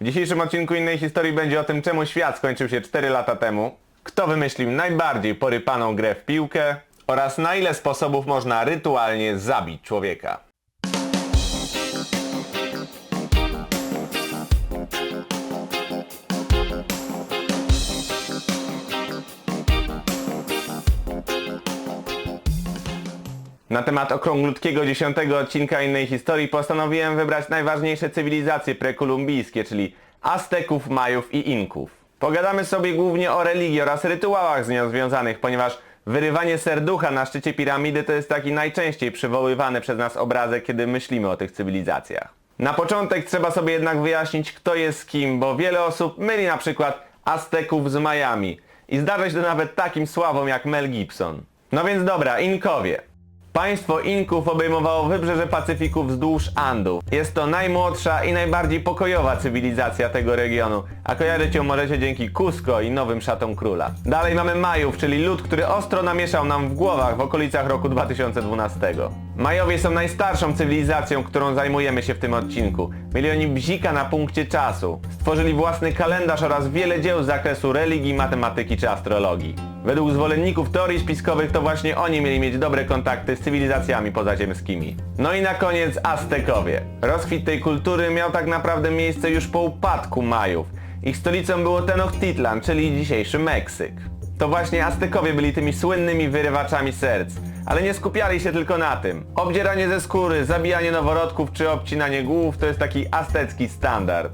W dzisiejszym odcinku innej historii będzie o tym, czemu świat skończył się 4 lata temu, kto wymyślił najbardziej porypaną grę w piłkę oraz na ile sposobów można rytualnie zabić człowieka. Na temat okrąglutkiego dziesiątego odcinka innej historii postanowiłem wybrać najważniejsze cywilizacje prekolumbijskie, czyli Azteków, Majów i Inków. Pogadamy sobie głównie o religii oraz rytuałach z nią związanych, ponieważ wyrywanie serducha na szczycie piramidy to jest taki najczęściej przywoływany przez nas obrazek, kiedy myślimy o tych cywilizacjach. Na początek trzeba sobie jednak wyjaśnić, kto jest kim, bo wiele osób myli na przykład Azteków z Majami. I zdarza się to nawet takim sławom jak Mel Gibson. No więc dobra, Inkowie. Państwo Inków obejmowało wybrzeże Pacyfiku wzdłuż Andów. Jest to najmłodsza i najbardziej pokojowa cywilizacja tego regionu, a kojarzyć ją możecie dzięki Cusco i nowym szatom króla. Dalej mamy Majów, czyli lud, który ostro namieszał nam w głowach w okolicach roku 2012. Majowie są najstarszą cywilizacją, którą zajmujemy się w tym odcinku. Mieli oni bzika na punkcie czasu. Stworzyli własny kalendarz oraz wiele dzieł z zakresu religii, matematyki czy astrologii. Według zwolenników teorii spiskowych to właśnie oni mieli mieć dobre kontakty z cywilizacjami pozaziemskimi. No i na koniec Aztekowie. Rozkwit tej kultury miał tak naprawdę miejsce już po upadku Majów. Ich stolicą było Tenochtitlan, czyli dzisiejszy Meksyk. To właśnie Aztekowie byli tymi słynnymi wyrywaczami serc. Ale nie skupiali się tylko na tym. Obdzieranie ze skóry, zabijanie noworodków czy obcinanie głów to jest taki aztecki standard.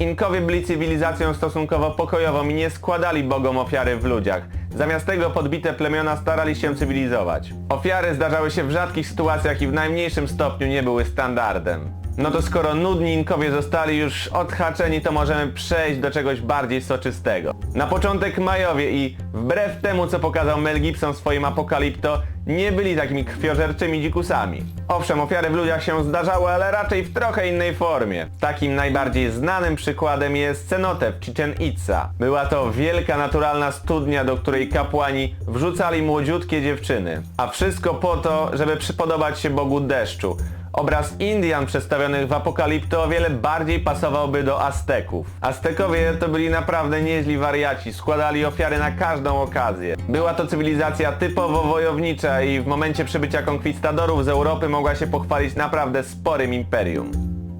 Inkowie byli cywilizacją stosunkowo pokojową i nie składali bogom ofiary w ludziach. Zamiast tego podbite plemiona starali się cywilizować. Ofiary zdarzały się w rzadkich sytuacjach i w najmniejszym stopniu nie były standardem. No to skoro nudni Inkowie zostali już odhaczeni, to możemy przejść do czegoś bardziej soczystego. Na początek Majowie i wbrew temu co pokazał Mel Gibson w swoim Apokalipto, nie byli takimi krwiożerczymi dzikusami. Owszem, ofiary w ludziach się zdarzały, ale raczej w trochę innej formie. Takim najbardziej znanym przykładem jest cenote w Chichen Itza. Była to wielka naturalna studnia, do której kapłani wrzucali młodziutkie dziewczyny. A wszystko po to, żeby przypodobać się Bogu deszczu. Obraz Indian przedstawionych w Apokalipto o wiele bardziej pasowałby do Azteków. Aztekowie to byli naprawdę nieźli wariaci, składali ofiary na każdą okazję. Była to cywilizacja typowo wojownicza i w momencie przybycia konkwistadorów z Europy mogła się pochwalić naprawdę sporym imperium.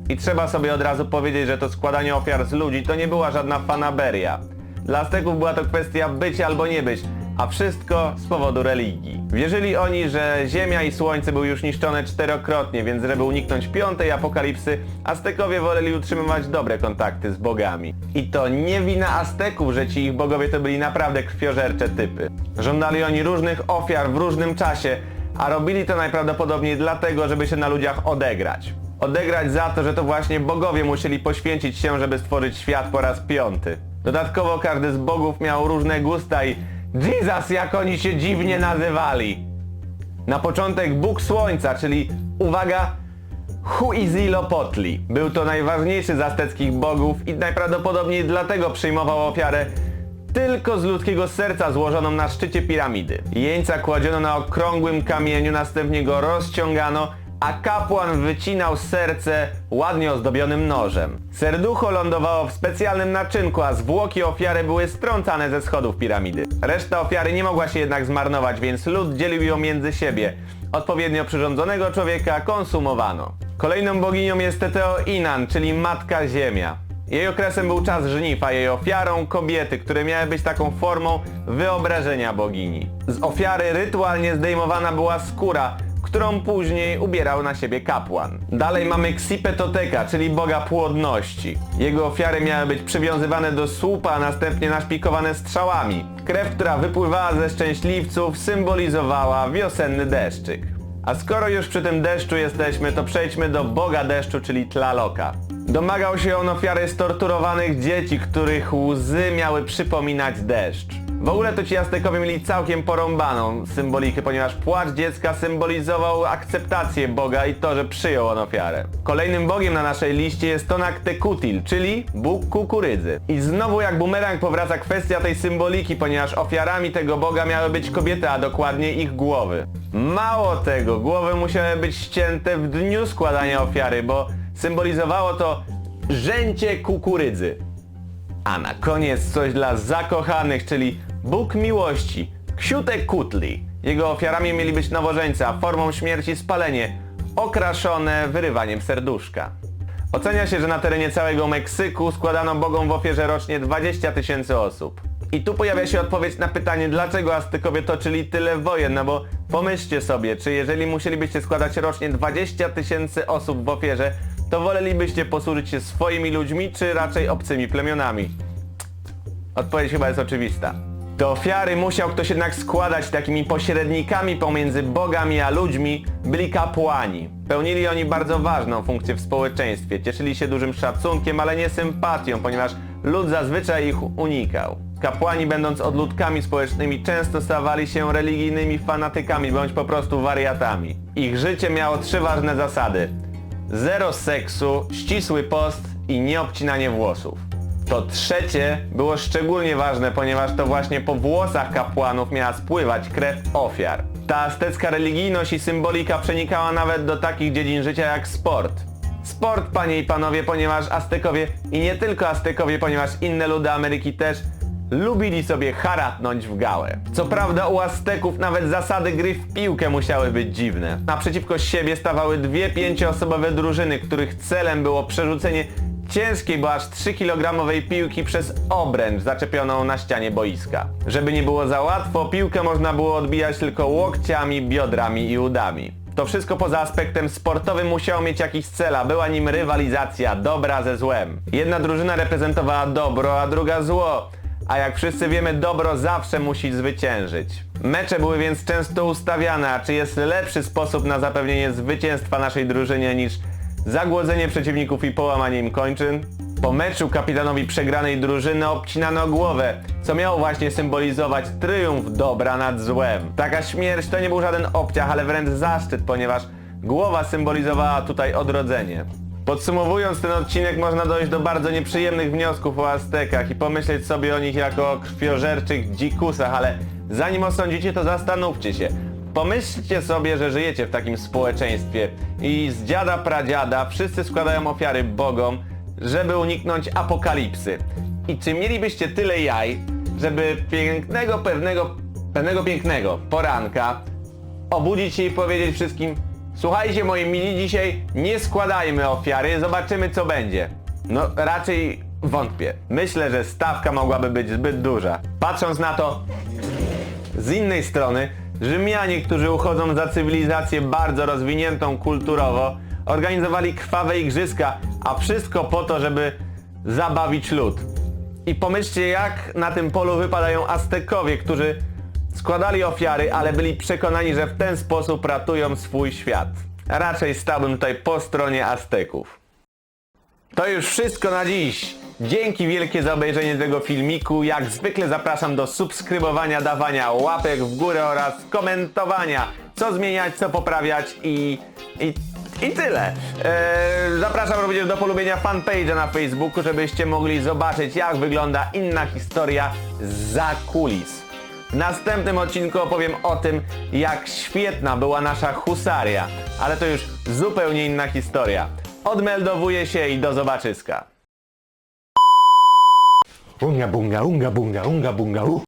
I trzeba sobie od razu powiedzieć, że to składanie ofiar z ludzi to nie była żadna fanaberia. Dla Azteków była to kwestia być albo nie być, a wszystko z powodu religii. Wierzyli oni, że Ziemia i Słońce były już niszczone czterokrotnie, więc żeby uniknąć piątej apokalipsy, Aztekowie woleli utrzymywać dobre kontakty z bogami. I to nie wina Azteków, że ci ich bogowie to byli naprawdę krwiożercze typy. Żądali oni różnych ofiar w różnym czasie, a robili to najprawdopodobniej dlatego, żeby się na ludziach odegrać. Odegrać za to, że to właśnie bogowie musieli poświęcić się, żeby stworzyć świat po raz piąty. Dodatkowo każdy z bogów miał różne gusta i Jesus, jak oni się dziwnie nazywali. Na początek Bóg Słońca, czyli uwaga, Huitzilopochtli. Był to najważniejszy z azteckich bogów i najprawdopodobniej dlatego przyjmował ofiarę tylko z ludzkiego serca złożoną na szczycie piramidy. Jeńca kładziono na okrągłym kamieniu, następnie go rozciągano, a kapłan wycinał serce ładnie ozdobionym nożem. Serducho lądowało w specjalnym naczynku, a zwłoki ofiary były strącane ze schodów piramidy. Reszta ofiary nie mogła się jednak zmarnować, więc lud dzielił ją między siebie. Odpowiednio przyrządzonego człowieka konsumowano. Kolejną boginią jest Teteo Inan, czyli Matka Ziemia. Jej okresem był czas żniw, a jej ofiarą kobiety, które miały być taką formą wyobrażenia bogini. Z ofiary rytualnie zdejmowana była skóra, którą później ubierał na siebie kapłan. Dalej mamy Ksipetoteka, czyli boga płodności. Jego ofiary miały być przywiązywane do słupa, a następnie naszpikowane strzałami. Krew, która wypływała ze szczęśliwców, symbolizowała wiosenny deszczyk. A skoro już przy tym deszczu jesteśmy, to przejdźmy do boga deszczu, czyli Tlaloka. Domagał się on ofiary storturowanych dzieci, których łzy miały przypominać deszcz. W ogóle to ci Aztekowie mieli całkiem porąbaną symbolikę, ponieważ płacz dziecka symbolizował akceptację Boga i to, że przyjął on ofiarę. Kolejnym bogiem na naszej liście jest Tonak Tekutil, czyli Bóg kukurydzy. I znowu jak bumerang powraca kwestia tej symboliki, ponieważ ofiarami tego Boga miały być kobiety, a dokładnie ich głowy. Mało tego, głowy musiały być ścięte w dniu składania ofiary, bo symbolizowało to rzęcie kukurydzy. A na koniec coś dla zakochanych, czyli Bóg miłości, Ksiutek Kutli. Jego ofiarami mieli być nowożeńca, formą śmierci spalenie, okraszone wyrywaniem serduszka. Ocenia się, że na terenie całego Meksyku składano bogom w ofierze rocznie 20 tysięcy osób. I tu pojawia się odpowiedź na pytanie, dlaczego Aztekowie toczyli tyle wojen, no bo pomyślcie sobie, czy jeżeli musielibyście składać rocznie 20 tysięcy osób w ofierze, to wolelibyście posłużyć się swoimi ludźmi, czy raczej obcymi plemionami? Odpowiedź chyba jest oczywista. Do ofiary musiał ktoś jednak składać takimi pośrednikami pomiędzy bogami a ludźmi byli kapłani. Pełnili oni bardzo ważną funkcję w społeczeństwie. Cieszyli się dużym szacunkiem, ale nie sympatią, ponieważ lud zazwyczaj ich unikał. Kapłani będąc odludkami społecznymi często stawali się religijnymi fanatykami bądź po prostu wariatami. Ich życie miało trzy ważne zasady. Zero seksu, ścisły post i nieobcinanie włosów. To trzecie było szczególnie ważne, ponieważ to właśnie po włosach kapłanów miała spływać krew ofiar. Ta aztecka religijność i symbolika przenikała nawet do takich dziedzin życia jak sport. Sport, panie i panowie, ponieważ Aztekowie i nie tylko Aztekowie, ponieważ inne ludy Ameryki też lubili sobie haratnąć w gałę. Co prawda u Azteków nawet zasady gry w piłkę musiały być dziwne. Naprzeciwko siebie stawały dwie pięcioosobowe drużyny, których celem było przerzucenie ciężkiej, bo aż 3 kg piłki przez obręcz zaczepioną na ścianie boiska. Żeby nie było za łatwo, piłkę można było odbijać tylko łokciami, biodrami i udami. To wszystko poza aspektem sportowym musiało mieć jakiś cel, a była nim rywalizacja dobra ze złem. Jedna drużyna reprezentowała dobro, a druga zło. A jak wszyscy wiemy, dobro zawsze musi zwyciężyć. Mecze były więc często ustawiane, a czy jest lepszy sposób na zapewnienie zwycięstwa naszej drużynie niż zagłodzenie przeciwników i połamanie im kończyn? Po meczu kapitanowi przegranej drużyny obcinano głowę, co miało właśnie symbolizować triumf dobra nad złem. Taka śmierć to nie był żaden obciach, ale wręcz zaszczyt, ponieważ głowa symbolizowała tutaj odrodzenie. Podsumowując ten odcinek można dojść do bardzo nieprzyjemnych wniosków o Aztekach i pomyśleć sobie o nich jako o krwiożerczych dzikusach, ale zanim osądzicie to zastanówcie się. Pomyślcie sobie, że żyjecie w takim społeczeństwie i z dziada pradziada wszyscy składają ofiary bogom, żeby uniknąć apokalipsy. I czy mielibyście tyle jaj, żeby pięknego, pewnego, pewnego pięknego poranka obudzić się i powiedzieć wszystkim Słuchajcie moi mili, dzisiaj nie składajmy ofiary, zobaczymy co będzie. No raczej wątpię. Myślę, że stawka mogłaby być zbyt duża. Patrząc na to z innej strony, Rzymianie, którzy uchodzą za cywilizację bardzo rozwiniętą kulturowo, organizowali krwawe igrzyska, a wszystko po to, żeby zabawić lud. I pomyślcie, jak na tym polu wypadają Aztekowie, którzy składali ofiary, ale byli przekonani, że w ten sposób ratują swój świat. Raczej stałbym tutaj po stronie Azteków. To już wszystko na dziś. Dzięki wielkie za obejrzenie tego filmiku. Jak zwykle zapraszam do subskrybowania, dawania łapek w górę oraz komentowania, co zmieniać, co poprawiać i... i i tyle. Eee, zapraszam również do polubienia fanpage'a na Facebooku, żebyście mogli zobaczyć jak wygląda inna historia za kulis. W następnym odcinku opowiem o tym, jak świetna była nasza husaria, ale to już zupełnie inna historia. Odmeldowuję się i do zobaczyska. Unga bunga, unga bunga, unga bunga, u.